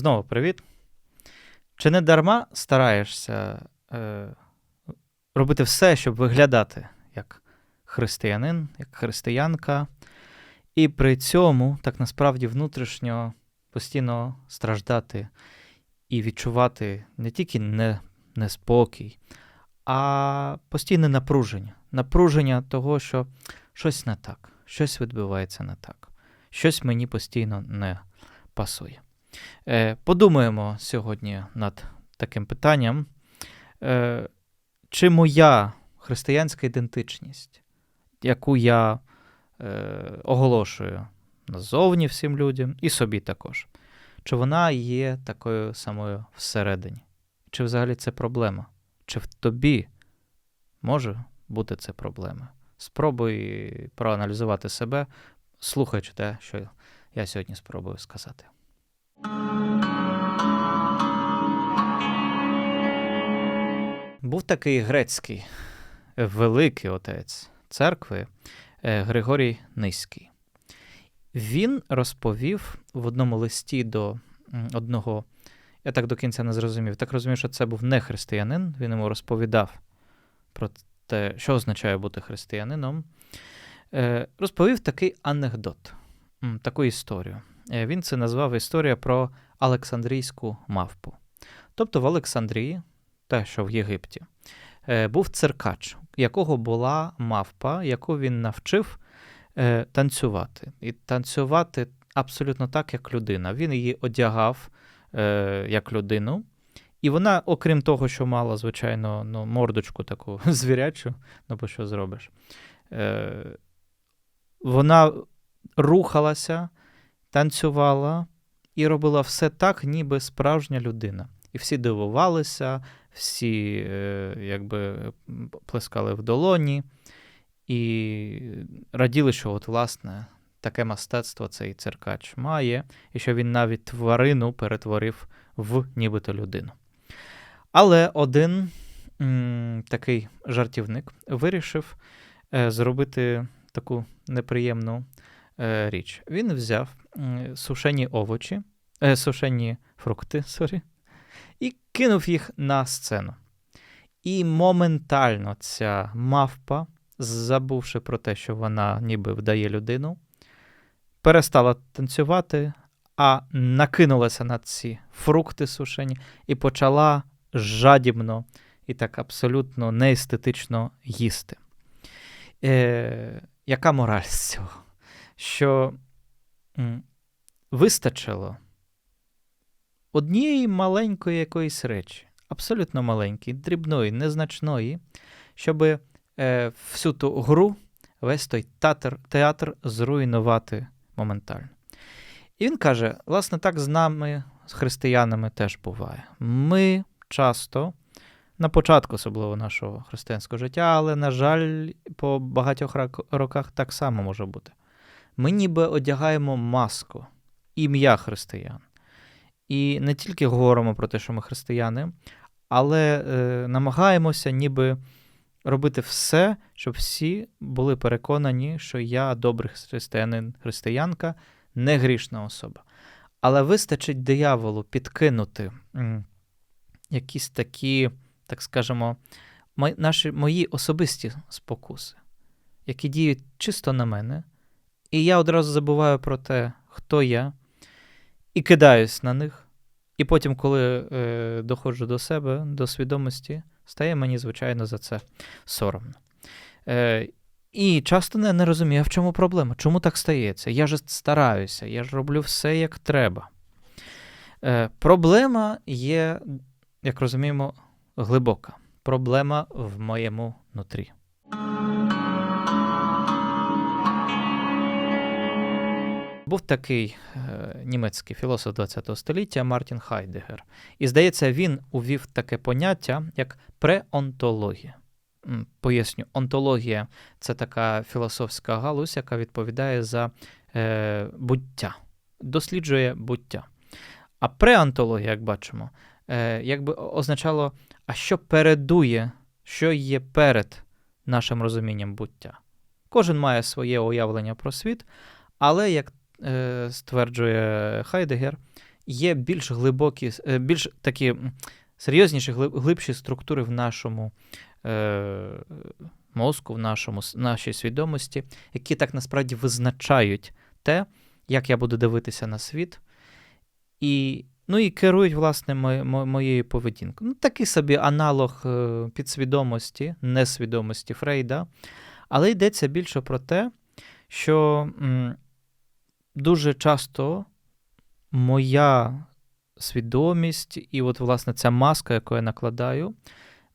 Знову привіт. Чи не дарма стараєшся е, робити все, щоб виглядати як християнин, як християнка, і при цьому так насправді внутрішньо постійно страждати і відчувати не тільки не, неспокій, а постійне напруження. Напруження того, що щось не так, щось відбувається не так, щось мені постійно не пасує. Е, Подумаємо сьогодні над таким питанням. Е, Чи моя християнська ідентичність, яку я е, оголошую назовні всім людям і собі також, чи вона є такою самою всередині? Чи взагалі це проблема? Чи в тобі може бути це проблема? Спробуй проаналізувати себе, слухаючи те, що я сьогодні спробую сказати. Був такий грецький великий отець церкви е, Григорій Низький. Він розповів в одному листі до одного, я так до кінця не зрозумів, так розумію, що це був не християнин, він йому розповідав про те, що означає бути християнином. Е, Розповів такий анекдот, таку історію. Е, Він це назвав історія про Олександрійську мавпу. Тобто в Олександрії, те, що в Єгипті, е, був циркач, якого була мавпа, яку він навчив е, танцювати. І танцювати абсолютно так, як людина. Він її одягав як людину. І вона, окрім того, що мала, звичайно, ну, мордочку таку звірячу, ну бо що зробиш, е, вона рухалася, танцювала і робила все так, ніби справжня людина. І всі дивувалися, всі е, якби плескали в долоні і раділи, що от, власне, таке мистецтво цей циркач має, і що він навіть тварину перетворив в нібито людину. Але один м, такий жартівник вирішив е, зробити таку неприємну річ. Він взяв сушені овочі, е, сушені фрукти, сорі, і кинув їх на сцену. І моментально ця мавпа, забувши про те, що вона ніби вдає людину, перестала танцювати, а накинулася на ці фрукти сушені і почала жадібно і так абсолютно неестетично їсти. Е, Яка мораль з цього? Що вистачило однієї маленької якоїсь речі, абсолютно маленької, дрібної, незначної, щоб е, всю ту гру, весь той театр, театр зруйнувати моментально. І він каже: власне, так з нами, з християнами, теж буває. Ми часто, на початку особливо нашого християнського життя, але, на жаль, по багатьох роках так само може бути. Ми ніби одягаємо маску, ім'я християн. І не тільки говоримо про те, що ми християни, але е, намагаємося ніби робити все, щоб всі були переконані, що я добрий християнин, християнка, не грішна особа. Але вистачить дияволу підкинути якісь такі, так скажемо, мо- наші, мої особисті спокуси, які діють чисто на мене, і я одразу забуваю про те, хто я, і кидаюсь на них. І потім, коли е, доходжу до себе, до свідомості, стає мені, звичайно, за це соромно. Е, і часто не, не розумію, в чому проблема? Чому так стається? Я ж стараюся, я ж роблю все як треба. Е, проблема є, як розуміємо, глибока. Проблема в моєму нутрі. Був такий е, німецький філософ ХХ століття Мартін Хайдегер. І здається, він увів таке поняття, як преонтологія. Поясню, онтологія це така філософська галузь, яка відповідає за е, буття, досліджує буття. А преонтологія, як бачимо, е, якби означало, а що передує, що є перед нашим розумінням буття. Кожен має своє уявлення про світ, але як стверджує Хайдегер, є більш глибокі, е, більш такі серйозніші, глибші структури в нашому е, мозку, в нашому, нашій свідомості, які так насправді визначають те, як я буду дивитися на світ, і ну, і керують, власне, моєю поведінкою. Ну, Такий собі аналог е, підсвідомості, несвідомості Фрейда. Але йдеться більше про те, що дуже часто моя свідомість, і от, власне, ця маска, яку я накладаю,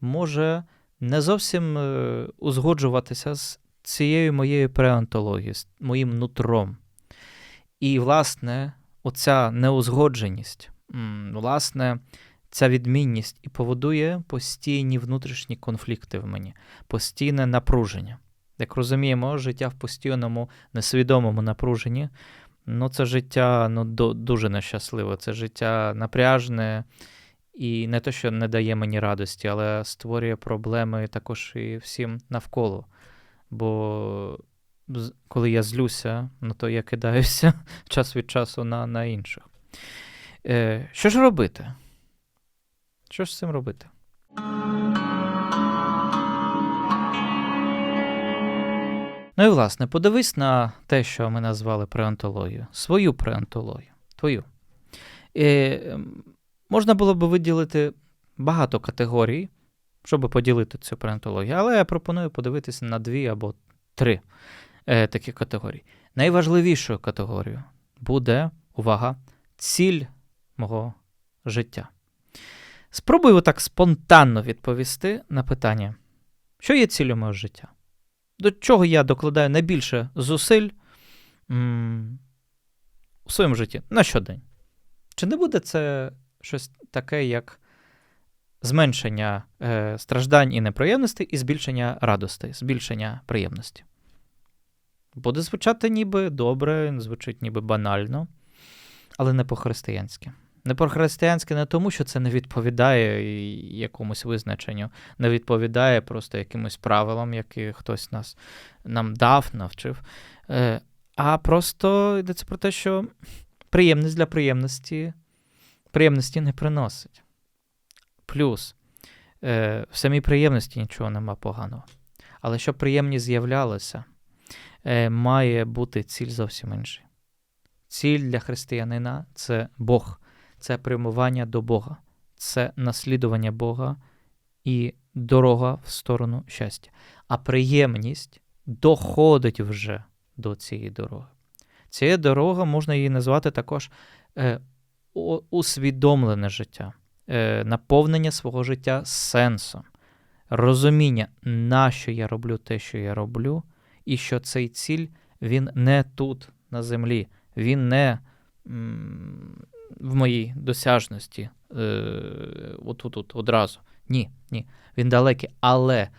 може не зовсім е, узгоджуватися з цією моєю преонтологією, з моїм нутром. І, власне, оця неузгодженість, власне, ця відмінність і поводує постійні внутрішні конфлікти в мені, постійне напруження. Як розуміємо, життя в постійному несвідомому напруженні ну це життя ну, дуже нещасливе. Це життя напряжне і не те, що не дає мені радості, але створює проблеми також і всім навколо. Бо коли я злюся, ну то я кидаюся час від часу на на інших. Е, Що ж робити? Що ж з цим робити? Ну і власне, подивись на те, що ми назвали преонтологію, свою преонтологію, твою. І Можна було б виділити багато категорій, щоб поділити цю преонтологію, але я пропоную подивитися на дві або три е, такі категорії. Найважливішою категорією буде увага, ціль мого життя. Спробую так спонтанно відповісти на питання, що є ціллю мого життя? До чого я докладаю найбільше зусиль м- у своєму житті на щодень. Чи не буде це щось таке, як зменшення е, страждань і неприємностей і збільшення радостей, збільшення приємності? Буде звучати ніби добре, звучить ніби банально, але не по-християнськи. Не по-християнськи не тому, що це не відповідає якомусь визначенню, не відповідає просто якимось правилам, які хтось нас нам дав, навчив. Е, а просто йдеться про те, що приємність для приємності приємності не приносить. Плюс е, в самій приємності нічого нема поганого. Але щоб приємність з'являлася, е, має бути ціль зовсім інша. Ціль для християнина це Бог це прямування до Бога, це наслідування Бога і дорога в сторону щастя. А приємність доходить вже до цієї дороги. Цією дорога можна її назвати також е, усвідомлене життя, е, наповнення свого життя сенсом, розуміння, нащо я роблю те, що я роблю, і що цей ціль він не тут, на землі, він не в моїй досяжності е, отут от, одразу. Ні, ні. Він далекий. Але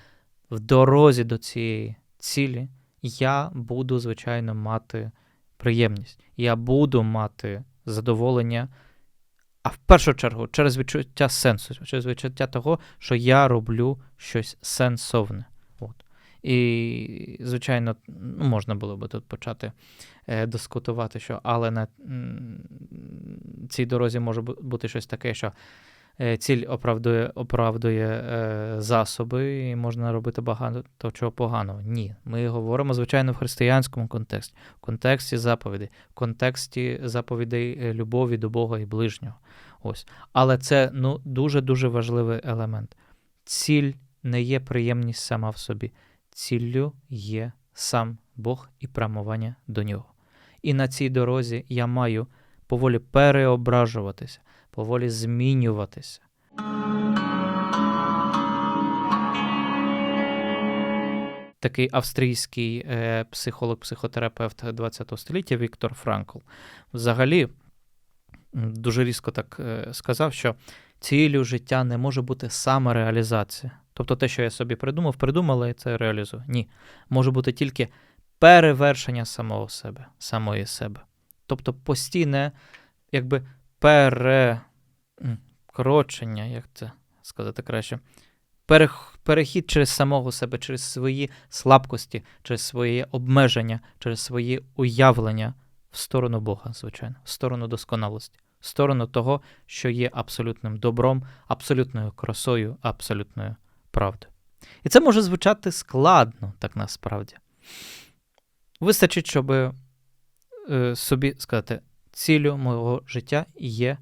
в дорозі до цієї цілі я буду, звичайно, мати приємність. Я буду мати задоволення. А в першу чергу через відчуття сенсу, через відчуття того, що я роблю щось сенсовне. І, звичайно, ну, можна було би тут почати е, дискутувати, що але на цій дорозі може бути щось таке, що е, ціль оправдує оправдує е, засоби, і можна робити багато чого поганого. Ні. Ми говоримо, звичайно, в християнському контексті, в контексті заповідей, в контексті заповідей любові до Бога і ближнього. Ось. Але це ну, дуже-дуже важливий елемент. Ціль не є приємність сама в собі ціллю є сам Бог і прямування до нього. І на цій дорозі я маю поволі переображуватися, поволі змінюватися. Такий австрійський е, психолог-психотерапевт ХХ століття Віктор Франкл взагалі дуже різко так е, сказав, що ціллю життя не може бути самореалізація. Тобто те, що я собі придумав, придумала і це реалізую. Ні. Може бути тільки перевершення самого себе, самої себе. Тобто постійне, якби перекрочення, як це сказати краще, перехід через самого себе, через свої слабкості, через своє обмеження, через свої уявлення в сторону Бога, звичайно, в сторону досконалості, в сторону того, що є абсолютним добром, абсолютною красою, абсолютною правдою. І це може звучати складно, так насправді. Вистачить, щоб е, собі сказати, цілю мого життя є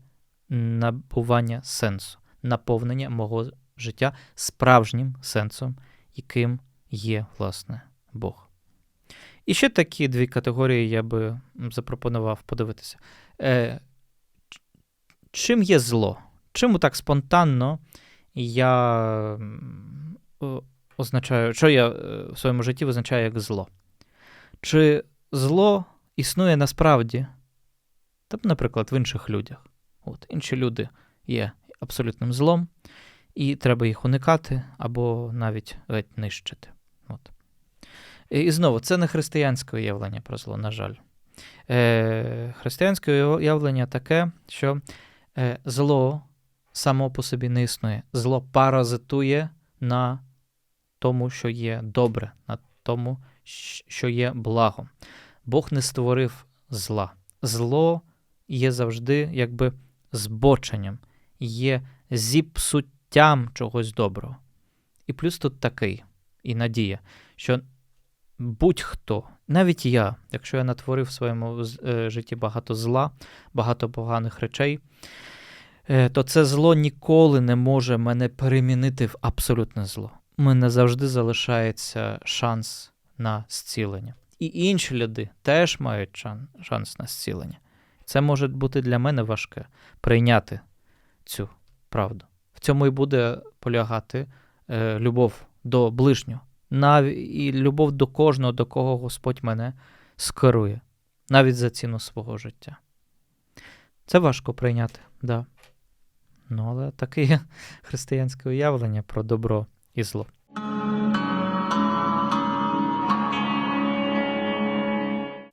набування сенсу, наповнення мого життя справжнім сенсом, яким є, власне, Бог. І ще такі дві категорії я би запропонував подивитися. Е, Чим є зло? Чому так спонтанно я означаю, що я е, в своєму житті визначаю як зло? Чи зло існує насправді, та, наприклад, в інших людях? От, Інші люди є абсолютним злом, і треба їх уникати або навіть геть нищити. От. І знову, це не християнське уявлення про зло, на жаль. Е, Християнське уявлення таке, що е, зло само по собі не існує. Зло паразитує на тому, що є добре, на тому, що є благом. Бог не створив зла. Зло є завжди якби збоченням, є зіпсуттям чогось доброго. І плюс тут такий, і надія, що будь-хто, навіть я, якщо я натворив в своєму е, житті багато зла, багато поганих речей, то це зло ніколи не може мене перемінити в абсолютне зло. Мене завжди залишається шанс на зцілення. І інші люди теж мають шанс на зцілення. Це може бути для мене важке прийняти цю правду. В цьому і буде полягати е, любов до ближнього, навіть і любов до кожного, до кого Господь мене скерує, навіть за ціну свого життя. Це важко прийняти, да. Ну, але таке християнське уявлення про добро і зло.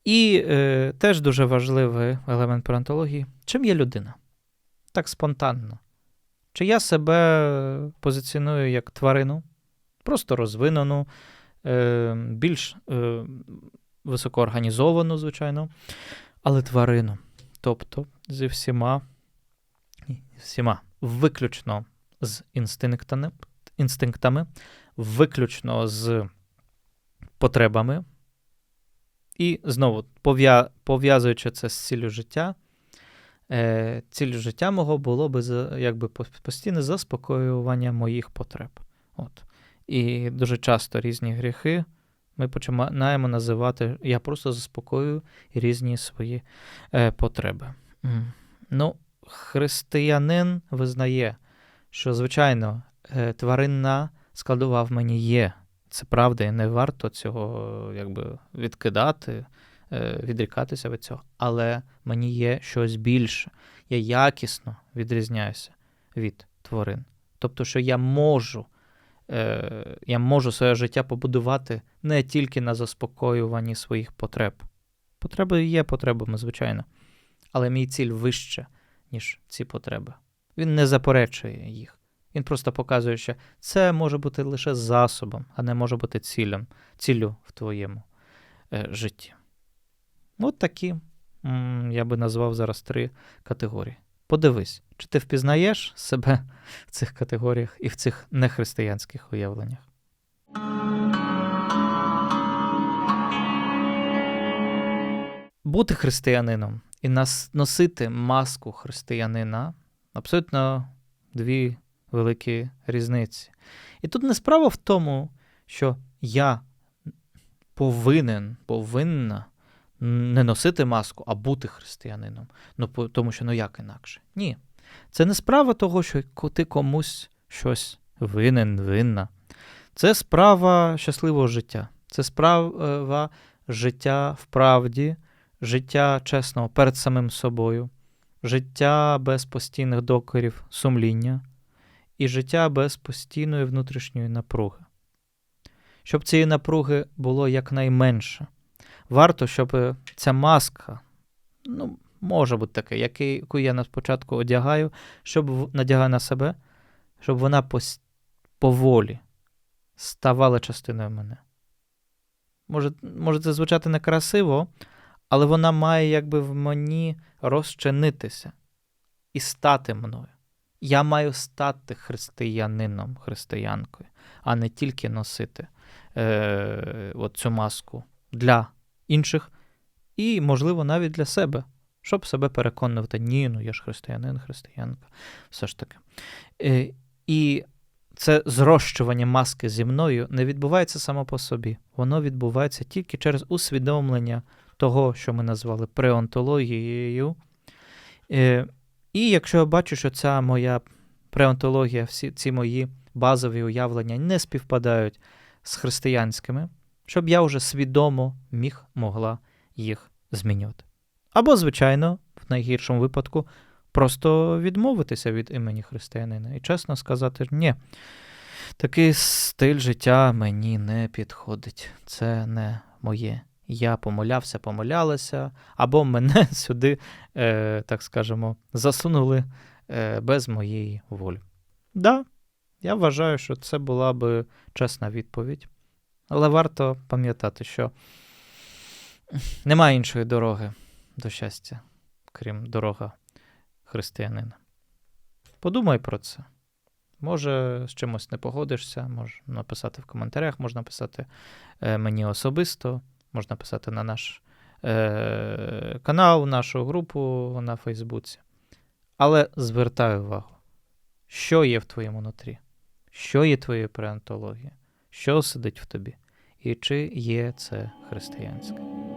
І е, теж дуже важливий елемент парантології. Чим є людина? Так спонтанно. Чи я себе позиціоную як тварину, просто розвинену, е, більш е, високоорганізовану, звичайно, але тварину. Тобто зі всіма, всіма виключно з інстинктами, виключно з потребами. І знову пов'язуючи це з ціллю життя, е, ціллю життя мого було би якби постійне заспокоювання моїх потреб. От. І дуже часто різні гріхи ми починаємо називати Я просто заспокоюю різні свої е, потреби. Ну, Християнин визнає, що, звичайно, е, тваринна складова в мені є. Це правда, і не варто цього якби відкидати, е, відрікатися від цього. Але мені є щось більше. Я якісно відрізняюся від тварин. Тобто, що я можу е, я можу своє життя побудувати не тільки на заспокоюванні своїх потреб. Потреби є потребами, звичайно. Але мій ціль вище, ніж ці потреби. Він не заперечує їх. Він просто показує, що це може бути лише засобом, а не може бути цілем, ціллю в твоєму е, житті. От такі, я би назвав зараз три категорії. Подивись, чи ти впізнаєш себе в цих категоріях і в цих нехристиянських уявленнях. Бути християнином і носити маску християнина абсолютно дві великі різниці. І тут не справа в тому, що я повинен, повинна не носити маску, а бути християнином. Ну, Тому що ну як інакше. Ні. Це не справа того, що ти комусь щось винен, винна. Це справа щасливого життя. Це справа життя в правді, життя чесного перед самим собою, життя без постійних докорів, сумління, і життя без постійної внутрішньої напруги. Щоб цієї напруги було якнайменше. Варто, щоб ця маска, ну, може бути таке, яку я на спочатку одягаю, щоб надягаю на себе, щоб вона поволі ставала частиною мене. Може, може це звучати некрасиво, але вона має якби в мені розчинитися. і стати мною. Я маю стати християнином, християнкою, а не тільки носити е, от цю маску для інших і, можливо, навіть для себе, щоб себе переконувати, ні, ну я ж християнин, християнка, все ж таки. Е, і це зрощування маски зі мною не відбувається само по собі. Воно відбувається тільки через усвідомлення того, що ми назвали преонтологією. Е, і якщо я бачу, що ця моя преонтологія, всі ці мої базові уявлення не співпадають з християнськими, щоб я вже свідомо міг могла їх змінювати. Або, звичайно, в найгіршому випадку, просто відмовитися від імені християнина і чесно сказати, ні, такий стиль життя мені не підходить. Це не моє. Я помолявся, помолялася, або мене сюди, е, так скажемо, засунули е, без моєї волі. Да, я вважаю, що це була би чесна відповідь. Але варто пам'ятати, що немає іншої дороги до щастя, крім дорога християнина. Подумай про це. Може, з чимось не погодишся, можеш написати в коментарях, можна написати е, мені особисто, можна писати на наш е, канал, нашу групу на Фейсбуці. Але звертаю увагу, що є в твоєму нутрі, що є твоєю преонтологією, що сидить в тобі, і чи є це християнське.